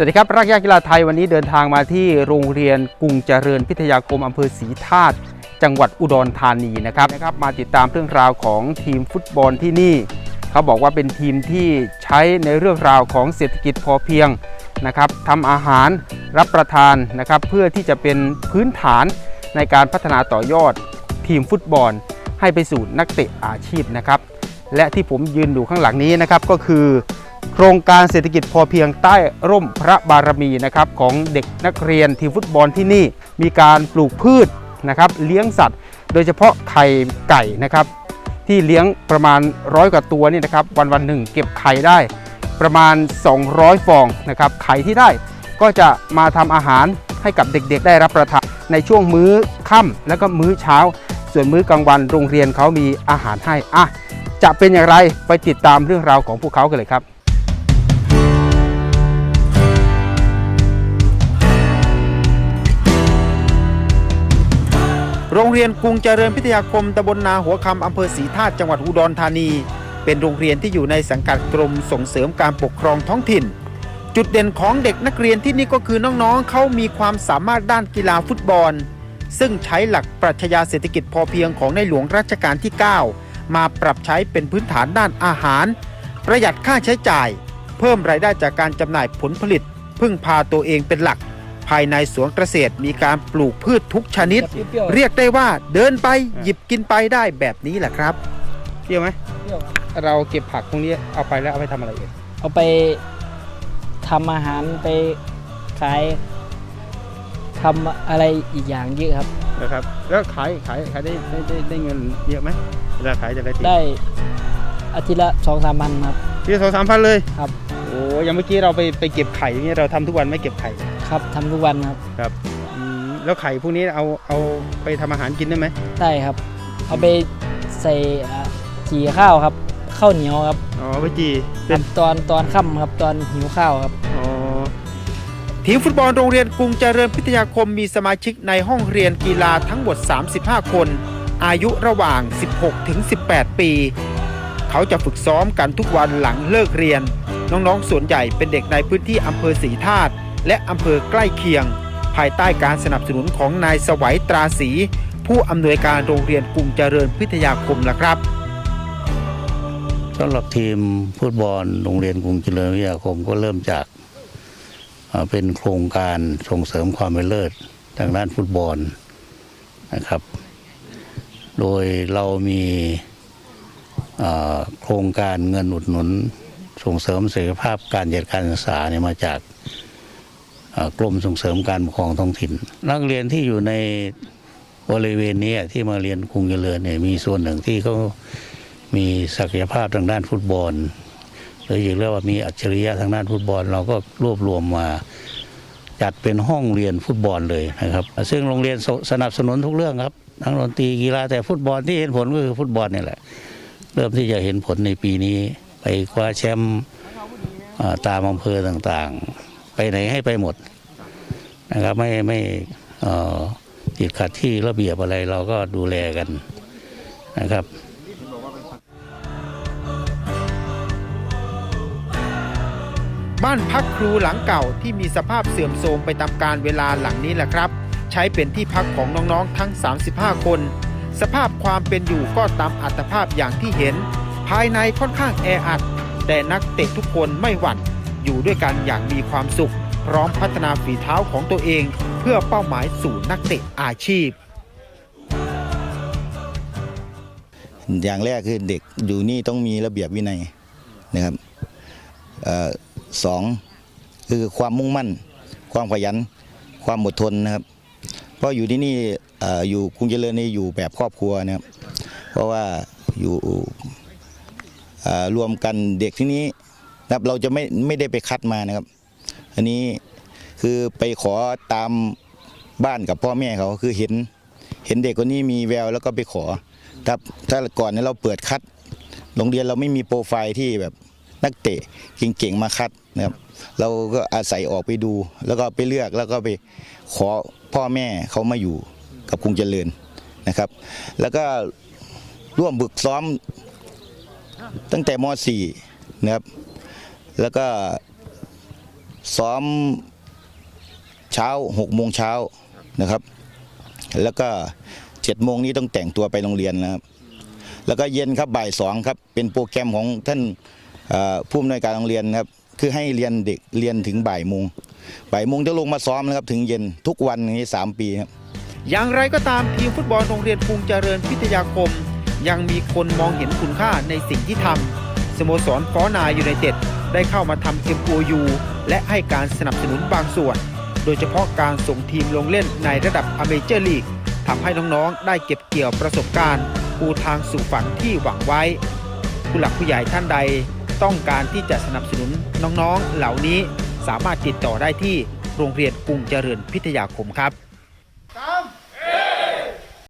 สวัสดีครับรักยากีฬาไทยวันนี้เดินทางมาที่โรงเรียนกรุงเจริญพิทยาคมอำเภอศรีธาตุจังหวัดอุดรธานีนะครับนะครับ มาติดตามเรื่องราวของทีมฟุตบอลที่นี่ เขาบอกว่าเป็นทีมที่ใช้ในเรื่องราวของเศรษฐกิจพอเพียงนะครับทำอาหารรับประทานนะครับเพื่อที่จะเป็นพื้นฐานในการพัฒนาต่อยอดทีมฟุตบอล ให้ไปสู่นักเตะอาชีพนะครับและที่ผมยืนอยู่ข้างหลังนี้นะครับก็คือ โครงการเศรษฐกิจพอเพียงใต้ร่มพระบารมีนะครับของเด็กนักเรียนทีมฟุตบอลที่นี่มีการปลูกพืชนะครับเลี้ยงสัตว์ โดยเฉพาะไข่ไก่นะครับที่เลี้ยงประมาณร้อยกว่าตัวนี่นะครับวันวันหนึ่งเก็บไข่ได้ประมาณ 200 ฟองนะครับไข่ที่ได้ก็จะมาทำอาหารให้กับเด็กๆ ได้รับประทานในช่วงมื้อค่ำแล้วก็มื้อเช้า ส่วนมื้อกลางวันโรงเรียนเขามีอาหารให้อะจะเป็นอย่างไรไปติดตามเรื่องราวของพวกเขากันเลยครับ โรงเรียนกรุงเจริญพิทยาคมตำบลนาหัวคำอำเภอศรีธาตุจังหวัดอุดรธานี เป็นโรงเรียนที่อยู่ในสังกัดกรมส่งเสริมการปกครองท้องถิ่น จุดเด่นของเด็กนักเรียนที่นี่ก็คือน้องๆเขามีความสามารถด้านกีฬาฟุตบอล ซึ่งใช้หลักปรัชญาเศรษฐกิจพอเพียงของในหลวงรัชกาลที่ 9 มาปรับใช้เป็นพื้นฐานด้านอาหาร ประหยัดค่าใช้จ่าย เพิ่มรายได้จากการจำหน่ายผลผลิต พึ่งพาตัวเองเป็นหลัก ภายในสวนเกษตรมีการปลูกพืชทุกชนิด เรียกได้ว่าเดินไปหยิบกินไปได้แบบนี้แหละครับเปรี้ยวไหมเปรี้ยวครับเราเก็บผักพวกนี้เอาไปแล้วเอาไปทำอะไรเอ่ยเอาไปทำอาหารไปขายทำอะไรอีกอย่างเยอะครับ นะครับ แล้วขายขายขายได้ได้ได้ได้เงินเยอะไหมเวลาขายแต่ละทีได้อาทิตย์ละสองสามพันครับ ทีละสองสามพันเลยครับ โอ้ยังเมื่อกี้เราไปไปเก็บไข่อย่างเงี้ยเราทำทุกวันไหม่เก็บไข่ ครับทำทุกวันครับครับอืมแล้วไข่พวกนี้เอาเอาไปทำอาหารกินได้ไหมได้ครับ เอาไปใส่อ่าจีข้าวครับข้าวเหนียวครับอ๋อไปจีคเป็รันบตอนตอนค่ำครับตอนหิวข้าวครับ อ๋อทีมฟุตบอลโรงเรียนกรุงเจริญพิทยาคมมีสมาชิกในห้องเรียนกีฬาทั้งหมด 35 คน อายุระหว่าง 16 ถึง 18 ปี เขาจะฝึกซ้อมกันทุกวันหลังเลิกเรียน น้องๆส่วนใหญ่เป็นเด็กในพื้นที่อำเภอศรีธาตุ และอำเภอใกล้เคียง ภายใต้การสนับสนุนของนายสวัยตราศรีผู้อำนวยการโรงเรียนกรุงเจริญพิทยาคมละครับสำหรับทีมฟุตบอลโรงเรียนกรุงเจริญวิทยาคมก็เริ่มจากเป็นโครงการส่งเสริมความเป็นเลิศทางด้านฟุตบอลนะครับ โดยเรามีโครงการเงินอุดหนุน ส่งเสริมศักยภาพการจัดการศึกษาเนี่ยมาจาก กรมส่งเสริมการปกครองท้องถิ่น นักเรียนที่อยู่ในบริเวณนี้ที่มาเรียนกรุงเจริญเนี่ยมีส่วนหนึ่งที่เขามีศักยภาพทางด้านฟุตบอลหรืออย่างเรียกว่ามีอัจฉริยะทางด้านฟุตบอล เราก็รวบรวมมาจัดเป็นห้องเรียนฟุตบอลเลยนะครับ ซึ่งโรงเรียนสสนับสนุนทุกเรื่องครับ ทั้งดนตรีกีฬาแต่ฟุตบอลที่เห็นผลก็คือฟุตบอลนี่แหละ เริ่มที่จะเห็นผลในปีนี้ไปคว้าแชมป์ตามอำเภอต่างๆ ไปไหนให้ไปหมดนะครับไม่ไม่ติดขัดที่ระเบียบอะไรเราก็ดูแลกันนะครับบ้านพักครูหลังเก่าที่มีสภาพเสื่อมโทรมไปตามกาลเวลาหลังนี้แหละครับ ใช้เป็นที่พักของน้องๆทั้ง 35 คน สภาพความเป็นอยู่ก็ตามอัตภาพอย่างที่เห็น ภายในค่อนข้างแออัด แต่นักเตะทุกคนไม่หวั่น อยู่ด้วยกันอย่างมีความสุข พร้อมพัฒนาฝีเท้าของตัวเอง เพื่อเป้าหมายสู่นักเตะอาชีพ อย่างแรกคือเด็กอยู่นี่ต้องมีระเบียบวินัยนะครับออสองคือความมุ่งมั่น ความขยัน ความอดทนนะครับ เพราะอยู่ที่นี่ออยู่กรุงเจริญนี่อยู่แบบครอบครัวนะครับ เพราะว่าอยู่รวมกันเด็กที่นี้ นะครับเราจะไม่ไม่ได้ไปคัดมานะครับ อันนี้คือไปขอตามบ้านกับพ่อแม่เขาคือเห็น เห็นเด็กคนนี้มีแววแล้วก็ไปขอครับถ้าก่อนนี้เราเปิดคัด โรงเรียนเราไม่มีโปรไฟล์ที่แบบนักเตะเก่งๆมาคัดนะครับ เราก็อาศัยออกไปดู แล้วก็ไปเลือกแล้วก็ไปขอพ่อแม่เขามาอยู่กับกรุงเจริญนะครับ แล้วก็ร่วมฝึกซ้อมตั้งแต่ม .4 นะครับ แล้วก็ซ้อมเช้าหกโมงเช้านะครับ แล้วก็เจ็ดโมงนี้ต้องแต่งตัวไปโรงเรียนนะครับ แล้วก็เย็นครับบ่ายสองครับเป็นโปรแกรมของท่านผู้อำนวยการโรงเรียนนะครับคือให้เรียนเด็กเรียนถึงบ่ายโมงบ่ายโมงจะลงมาซ้อมนะครับถึงเย็นทุกวันอย่างนี้สามปีครับอย่างไรก็ตามทีมฟุตบอลโรงเรียนกรุงเจริญพิทยาคม ยังมีคนมองเห็นคุณค่าในสิ่งที่ทำสโมสรฟอนายูไนเต็ด ได้เข้ามาทำ MOU และให้การสนับสนุนบางส่วน โดยเฉพาะการส่งทีมลงเล่นในระดับอเมเจอร์ลีกทำให้น้องๆ ได้เก็บเกี่ยวประสบการณ์ปูทางสู่ฝันที่หวังไว้ ผู้หลักผู้ใหญ่ท่านใด ต้องการที่จะสนับสนุนน้องๆ เหล่านี้สามารถติดต่อได้ที่โรงเรียนกรุงเจริญพิทยาคมครับ